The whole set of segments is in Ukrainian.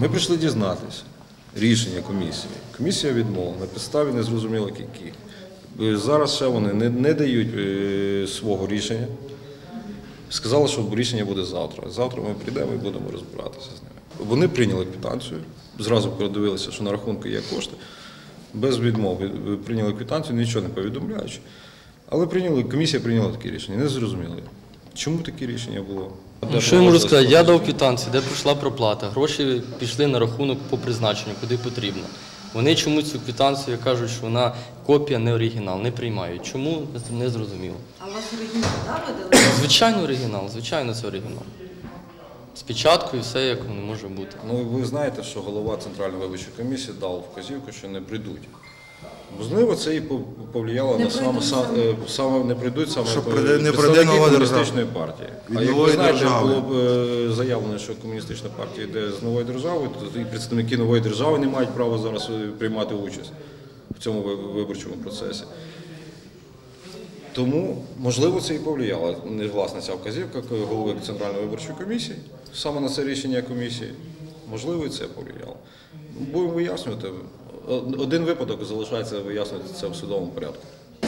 Ми прийшли дізнатися рішення комісії. Комісія відмовила на підставі незрозуміло яких. Е, Зараз ще вони не, не дають е, свого рішення. Сказали, що рішення буде завтра. Завтра ми прийдемо і будемо розбиратися з ними. Вони прийняли квитанцію, зразу подивилися, що на рахунку є кошти. Без відмови е, прийняли квитанцію, нічого не повідомляючи. Але прийняли, комісія прийняла таке рішення. Не зрозуміло. Чому таке рішення було? Ну, що я можу сказати? Я дав квитанцію, де прийшла проплата. Гроші пішли на рахунок по призначенню, куди потрібно. Вони чомусь цю квитанцію кажуть, що вона копія, не оригінал, не приймають. Чому не зрозуміло. А у вас оригінал, видали? Звичайно, оригінал, звичайно, це оригінал. З печаткою все як воно може бути. Ну, ви знаєте, що голова Центральної виборчої комісії дав вказівку, що не прийдуть. Можливо, це і повлияло Не на саме, сам, саме? е, не прийдуть саме Щоб е, прийде- не прийде нова комуністичної партії. Від а як ви знаєте, держави. було б е, заявлено, що комуністична партія йде з нової держави, то і представники нової держави не мають права зараз е, приймати участь в цьому виборчому процесі. Тому, можливо, це і повлияло. Не власне ця вказівка голови Центральної виборчої комісії, саме на це рішення комісії. Можливо, і це повлияло. Будемо вияснювати. Один випадок залишається вияснювати це в судовому порядку.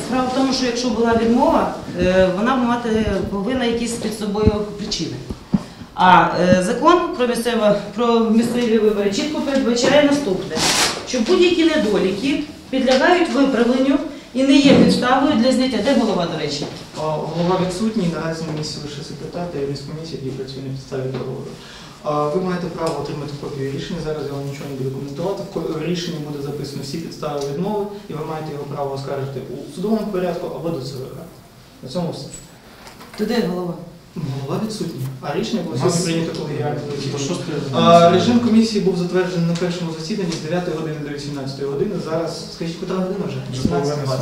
Справа в тому, що якщо була відмова, е, вона мати повинна якісь під собою причини. А е, закон про місцеве про місцеві вибори чітко передбачає наступне: що будь-які недоліки підлягають виправленню і не є підставою для зняття. Де голова, до речі? А, Голова відсутній, наразі на місці лише секретар та юрист комісії, який працює на підставі договору. Ви маєте право отримати копію рішення. Зараз я вам нічого не буду коментувати. В рішенні буде записано всі підстави відмови, і ви маєте його право оскаржити у судовому порядку або до ЦВК. На цьому все. Туди голова? Голова відсутній, а рішення було сьогодні прийнято колегіально. По шостої А, Режим комісії був затверджений на першому засіданні з 9 години до 18 години. Зараз, скажіть, котра година вже? 18.20.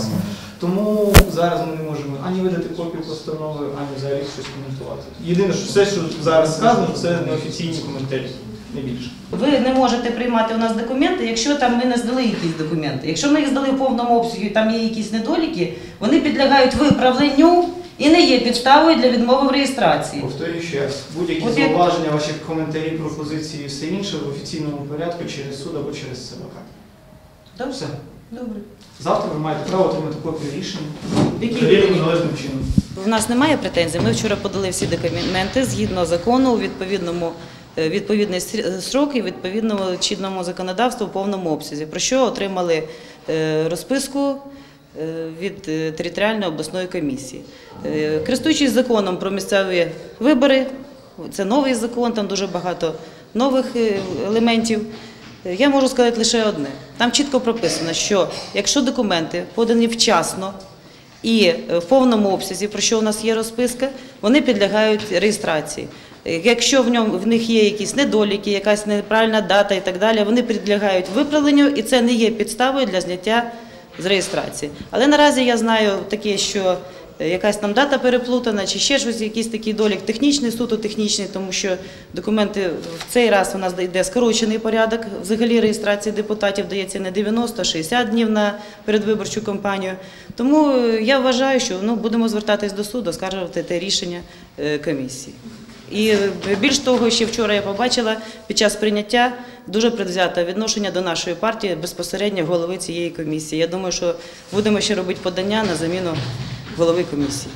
Тому зараз ми не можемо ані видати копію постанови, ані взагалі щось коментувати. Єдине, що все, що зараз сказано, це неофіційні коментарі, не більше. Ви не можете приймати у нас документи, якщо там ми не здали якісь документи. Якщо ми їх здали в повному обсязі, там є якісь недоліки, вони підлягають виправленню і не є підставою для відмови в реєстрації. Повторюю ще раз, будь-які От як- зауваження, ваші коментарі, пропозиції і все інше в офіційному порядку через суд або через ЦВК. Добре? Все. Добре. Завтра ви маєте право отримати копію рішень, годині? належним чином. В нас немає претензій. Ми вчора подали всі документи згідно закону у відповідному е, відповідний ср- срок і відповідному чинному законодавству в повному обсязі. Про що отримали е, розписку е, від е, територіальної обласної комісії. Е, Користуючись законом про місцеві вибори, це новий закон, там дуже багато нових е, елементів. Е, Я можу сказати лише одне: там чітко прописано, що якщо документи подані вчасно і е, в повному обсязі, про що у нас є розписка, вони підлягають реєстрації. Е, Якщо в ньому в них є якісь недоліки, якась неправильна дата і так далі, вони підлягають виправленню, і це не є підставою для зняття з реєстрації. Але наразі я знаю таке, що е, якась там дата переплутана, чи ще щось, якийсь такий долік технічний, суто технічний, тому що документи в цей раз у нас йде скорочений порядок. Взагалі реєстрації депутатів дається не 90, а 60 днів на передвиборчу кампанію. Тому е, я вважаю, що ну, будемо звертатись до суду, скаржувати те рішення е, комісії. І більш того, ще вчора я побачила під час прийняття дуже предвзяте відношення до нашої партії безпосередньо голови цієї комісії. Я думаю, що будемо ще робити подання на заміну голови комісії.